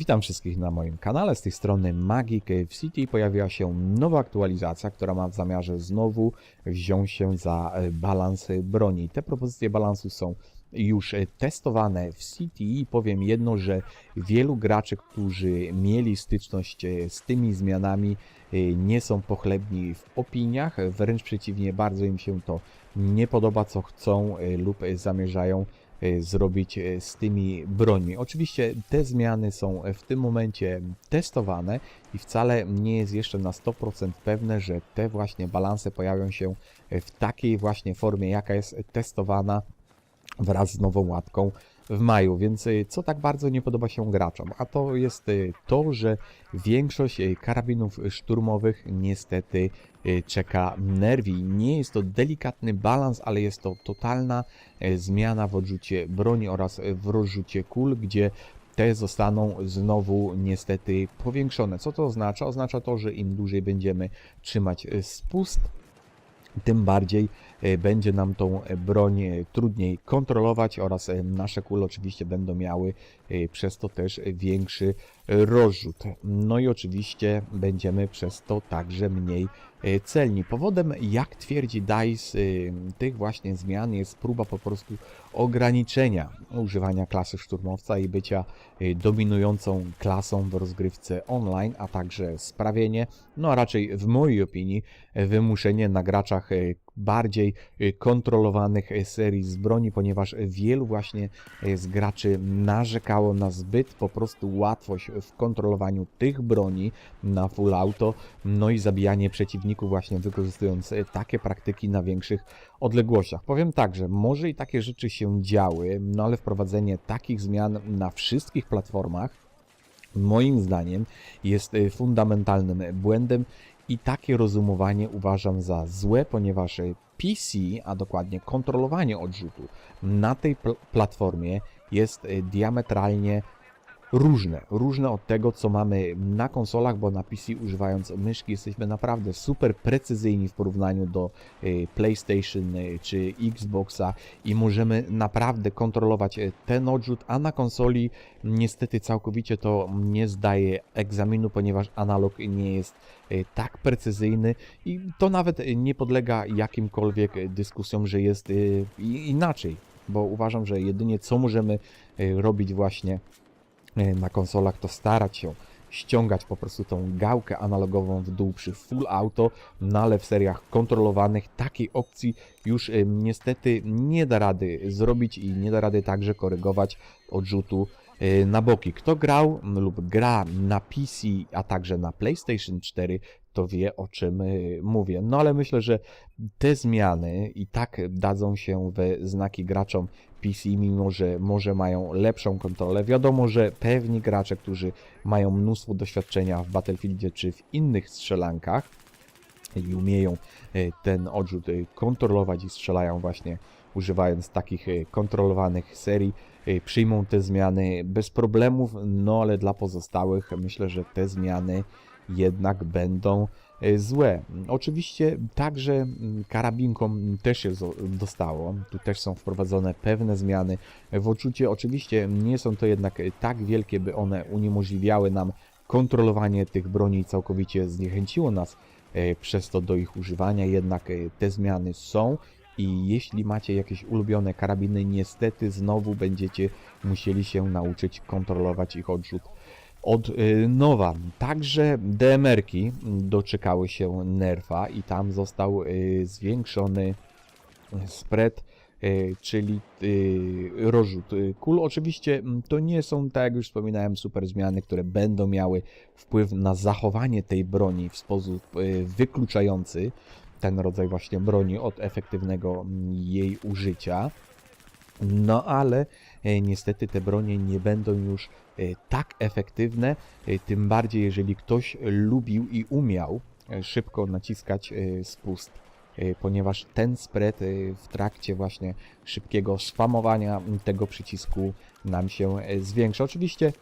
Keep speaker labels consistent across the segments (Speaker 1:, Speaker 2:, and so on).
Speaker 1: Witam wszystkich na moim kanale, z tej strony Magic w City. Pojawiła się nowa aktualizacja, która ma w zamiarze znowu wziąć się za e, balans broni. Te propozycje balansu są już e, testowane w City i powiem jedno, że wielu graczy, którzy mieli styczność e, z tymi zmianami nie są pochlebni w opiniach, wręcz przeciwnie, bardzo im się to nie podoba, co chcą lub zamierzają zrobić e, z tymi brońmi. Oczywiście te zmiany są w tym momencie testowane i wcale nie jest jeszcze na 100% pewne, że te właśnie balanse pojawią się w takiej właśnie formie, jaka jest testowana wraz z nową łatką w maju, więc y, co tak bardzo nie podoba się graczom? A to jest y, to, że większość y, karabinów szturmowych niestety czeka nerwi. Nie jest to delikatny balans, ale jest to totalna zmiana w odrzucie broni oraz w rozrzucie kul, gdzie te zostaną znowu niestety powiększone. Co to oznacza? Oznacza to, że im dłużej będziemy trzymać spust, tym bardziej będzie nam tą e, broń e, trudniej kontrolować oraz e, nasze kule oczywiście będą miały e, przez to też większy rozrzut. No i oczywiście będziemy przez to także mniej e, celni. Powodem, jak twierdzi DICE, e, tych właśnie zmian jest próba po prostu ograniczenia używania klasy szturmowca i bycia e, dominującą klasą w rozgrywce online, a także sprawienie, no a raczej w mojej opinii, wymuszenie na graczach bardziej kontrolowanych serii z broni, ponieważ wielu właśnie z graczy narzekało na zbyt po prostu łatwość w kontrolowaniu tych broni na full auto, no i zabijanie przeciwników właśnie wykorzystując e, takie praktyki na większych odległościach. Powiem tak, że może i takie rzeczy się działy, no ale wprowadzenie takich zmian na wszystkich platformach moim zdaniem jest y, fundamentalnym błędem i takie rozumowanie uważam za złe, ponieważ y, PC, a dokładnie kontrolowanie odrzutu na tej pl- platformie jest diametralnie różne. Różne od tego, co mamy na konsolach, bo na PC używając myszki jesteśmy naprawdę super precyzyjni w porównaniu do y, PlayStation y, czy Xboxa i możemy naprawdę kontrolować y, ten odrzut, a na konsoli niestety całkowicie to nie zdaje egzaminu, ponieważ analog nie jest tak precyzyjny i to nawet nie podlega jakimkolwiek dyskusjom, że jest inaczej, bo uważam, że jedynie co możemy robić właśnie na konsolach, to starać się ściągać po prostu tą gałkę analogową w dół przy full auto, no ale w seriach kontrolowanych takiej opcji już e, niestety nie da rady zrobić i nie da rady także korygować odrzutu e, na boki. Kto grał lub gra na PC, a także na PlayStation 4, to wie o czym e, mówię. No ale myślę, że te zmiany i tak dadzą się we znaki graczom PC, mimo że może mają lepszą kontrolę. Wiadomo, że pewni gracze, którzy mają mnóstwo doświadczenia w Battlefieldzie czy w innych strzelankach i umieją e, ten odrzut e, kontrolować i strzelają właśnie używając takich e, kontrolowanych serii, przyjmą te zmiany bez problemów, no ale dla pozostałych myślę, że te zmiany jednak będą złe. Oczywiście także mm, karabinkom też się dostało. Tu też są wprowadzone pewne zmiany. W odczucie oczywiście nie są to jednak e, tak wielkie, by one uniemożliwiały nam kontrolowanie tych broni i całkowicie zniechęciło nas e, przez to do ich używania, jednak e, te zmiany są i jeśli macie jakieś ulubione karabiny, niestety znowu będziecie musieli się nauczyć kontrolować ich odrzut od y, nowa. Także DMR-ki doczekały się nerfa i tam został y, zwiększony spread, y, czyli rozrzut kul. Oczywiście mm, to nie są, tak jak już wspominałem, super zmiany, które będą miały wpływ na zachowanie tej broni w sposób wykluczający ten rodzaj właśnie broni od efektywnego mm, jej użycia. No ale e, niestety te bronie nie będą już e, tak efektywne, e, tym bardziej jeżeli ktoś lubił i umiał szybko naciskać spust, ponieważ ten spread w trakcie właśnie szybkiego spamowania tego przycisku nam się zwiększa. Oczywiście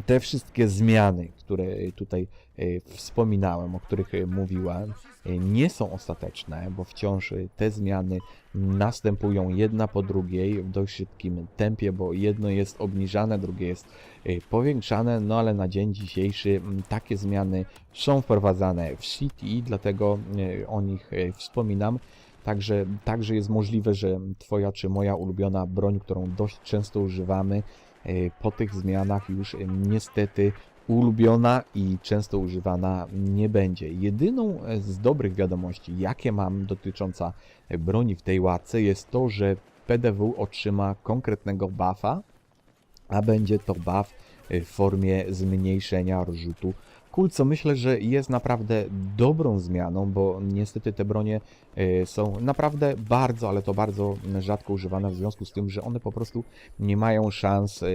Speaker 1: te wszystkie zmiany, które tutaj e, wspominałem, o których e, mówiłem, e, nie są ostateczne, bo wciąż e, te zmiany następują jedna po drugiej w dość szybkim tempie, bo jedno jest obniżane, drugie jest e, powiększane, no ale na dzień dzisiejszy takie zmiany są wprowadzane w City, dlatego e, o nich e, wspominam. Także, także jest możliwe, że Twoja czy moja ulubiona broń, którą dość często używamy, e, po tych zmianach już e, niestety ulubiona i często używana nie będzie. Jedyną e, z dobrych wiadomości, jakie mam dotycząca e, broni w tej łatce, jest to, że PDW otrzyma konkretnego buffa, a będzie to buff e, w formie zmniejszenia rozrzutu kul, co myślę, że jest naprawdę dobrą zmianą, bo niestety te bronie e, są naprawdę bardzo, ale to bardzo rzadko używane w związku z tym, że one po prostu nie mają szans e,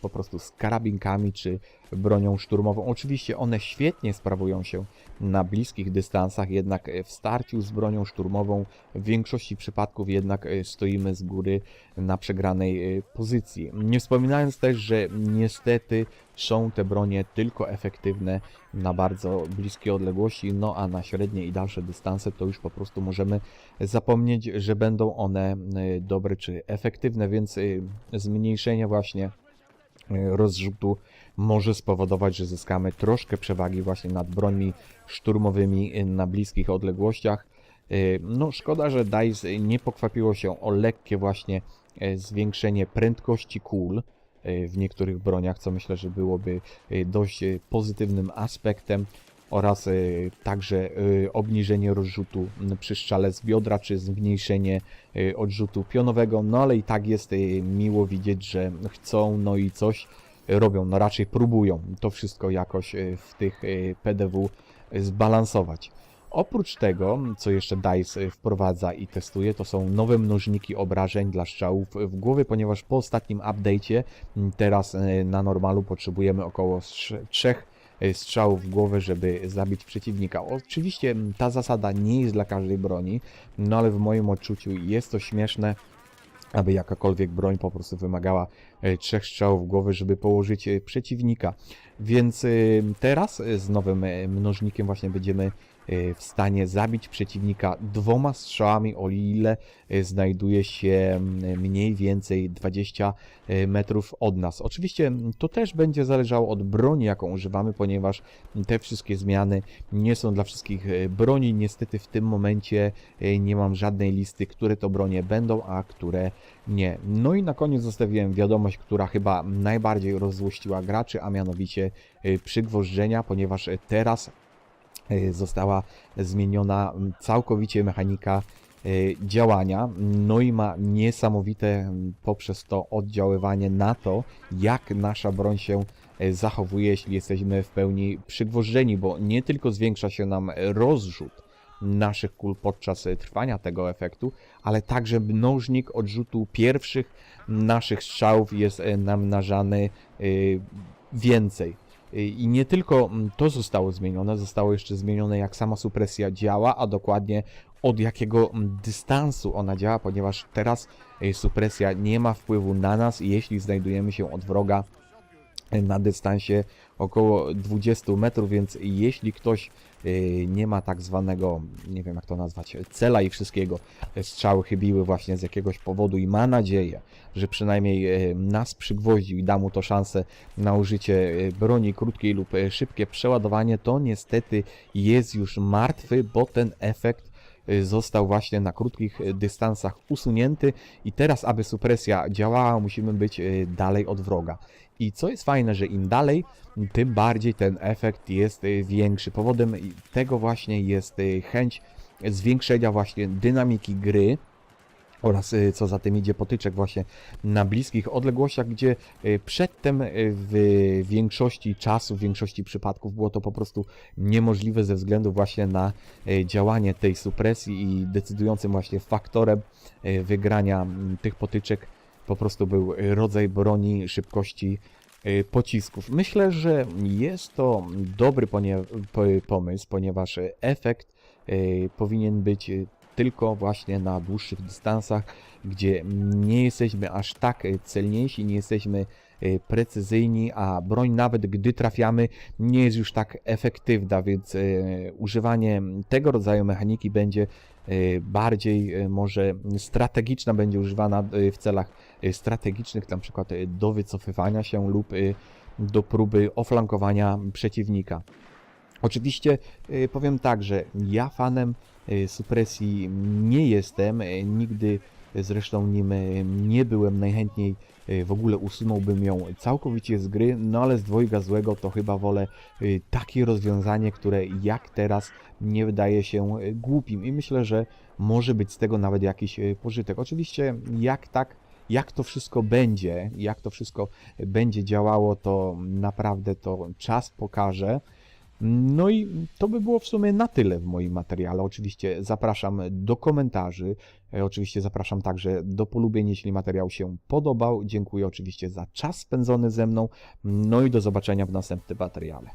Speaker 1: po prostu z karabinkami czy bronią szturmową. Oczywiście one świetnie sprawują się na bliskich dystansach, jednak e, w starciu z bronią szturmową w większości przypadków jednak stoimy z góry na przegranej pozycji. Nie wspominając też, że niestety są te bronie tylko efektywne na bardzo bliskie odległości, no a na średnie i dalsze dystanse to już po prostu możemy zapomnieć, że będą one e, dobre czy efektywne, więc e, zmniejszenie właśnie e, rozrzutu może spowodować, że zyskamy troszkę przewagi właśnie nad brońmi szturmowymi na bliskich odległościach. No szkoda, że DICE nie pokwapiło się o lekkie właśnie zwiększenie prędkości kul w niektórych broniach, co myślę, że byłoby e, dość e, pozytywnym aspektem oraz e, także e, obniżenie rozrzutu przy strzale z biodra, czy zmniejszenie e, odrzutu pionowego, no ale i tak jest e, miło widzieć, że chcą, no i coś robią, no raczej próbują to wszystko jakoś e, w tych e, PDW zbalansować. Oprócz tego, co jeszcze DICE wprowadza i testuje, to są nowe mnożniki obrażeń dla strzałów w głowie, ponieważ po ostatnim update'cie m, teraz e, na normalu potrzebujemy około 3 strzałów w głowę, żeby zabić przeciwnika. Oczywiście m, ta zasada nie jest dla każdej broni, no ale w moim odczuciu jest to śmieszne, aby jakakolwiek broń po prostu wymagała trzech strzałów w głowę, żeby położyć przeciwnika. Więc teraz z nowym mnożnikiem właśnie będziemy w stanie zabić przeciwnika dwoma strzałami, o ile e, znajduje się m, mniej więcej 20 e, metrów od nas. Oczywiście m, to też będzie zależało od broni, jaką używamy, ponieważ te wszystkie zmiany nie są dla wszystkich broni. Niestety w tym momencie nie mam żadnej listy, które to bronie będą, a które nie. No i na koniec zostawiłem wiadomość, która chyba najbardziej rozzłościła graczy, a mianowicie przygwożdżenia, ponieważ teraz została zmieniona całkowicie mechanika e, działania, no i ma niesamowite poprzez to oddziaływanie na to, jak nasza broń się e, zachowuje, jeśli jesteśmy w pełni przygwożdżeni, bo nie tylko zwiększa się nam rozrzut naszych kul podczas e, trwania tego efektu, ale także mnożnik odrzutu pierwszych naszych strzałów jest e, namnażany e, więcej. I nie tylko mm, to zostało zmienione, zostało jeszcze zmienione jak sama supresja działa, a dokładnie od jakiego mm, dystansu ona działa, ponieważ teraz e, supresja nie ma wpływu na nas, jeśli znajdujemy się od wroga e, na dystansie około 20 metrów, więc jeśli ktoś e, nie ma tak zwanego, nie wiem jak to nazwać, cela i wszystkiego, strzały chybiły właśnie z jakiegoś powodu i ma nadzieję, że przynajmniej e, nas przygwoździł i da mu to szansę na użycie e, broni krótkiej lub szybkie przeładowanie, to niestety jest już martwy, bo ten efekt został właśnie na krótkich e, dystansach usunięty i teraz, aby supresja działała, musimy być e, dalej od wroga. I co jest fajne, że im dalej, tym bardziej ten efekt jest większy. Powodem tego właśnie jest chęć zwiększenia właśnie dynamiki gry oraz e, co za tym idzie potyczek właśnie na bliskich odległościach, gdzie e, przedtem e, w większości czasu, w większości przypadków było to po prostu niemożliwe ze względu właśnie na działanie tej supresji i decydującym właśnie faktorem wygrania tych potyczek po prostu był rodzaj broni szybkości pocisków. Myślę, że jest to dobry pomysł, ponieważ efekt powinien być tylko właśnie na dłuższych dystansach, gdzie nie jesteśmy aż tak e, celniejsi, nie jesteśmy y, precyzyjni, a broń nawet gdy trafiamy nie jest już tak efektywna, więc y, używanie tego rodzaju mechaniki będzie bardziej może strategiczna, będzie używana w celach strategicznych, na przykład do wycofywania się lub do próby oflankowania przeciwnika. Oczywiście y, powiem tak, że ja fanem y, supresji nie jestem, y, nigdy zresztą nim nie byłem, najchętniej w ogóle usunąłbym ją całkowicie z gry, no ale z dwojga złego to chyba wolę takie rozwiązanie, które jak teraz nie wydaje się głupim i myślę, że może być z tego nawet jakiś pożytek. Oczywiście jak tak jak to wszystko będzie, jak to wszystko będzie działało, to naprawdę to czas pokaże. No i to by było w sumie na tyle w moim materiale. Oczywiście zapraszam do komentarzy. E, Oczywiście zapraszam także do polubień, jeśli materiał się podobał. Dziękuję oczywiście za czas spędzony ze mną. No i do zobaczenia w następnym materiale.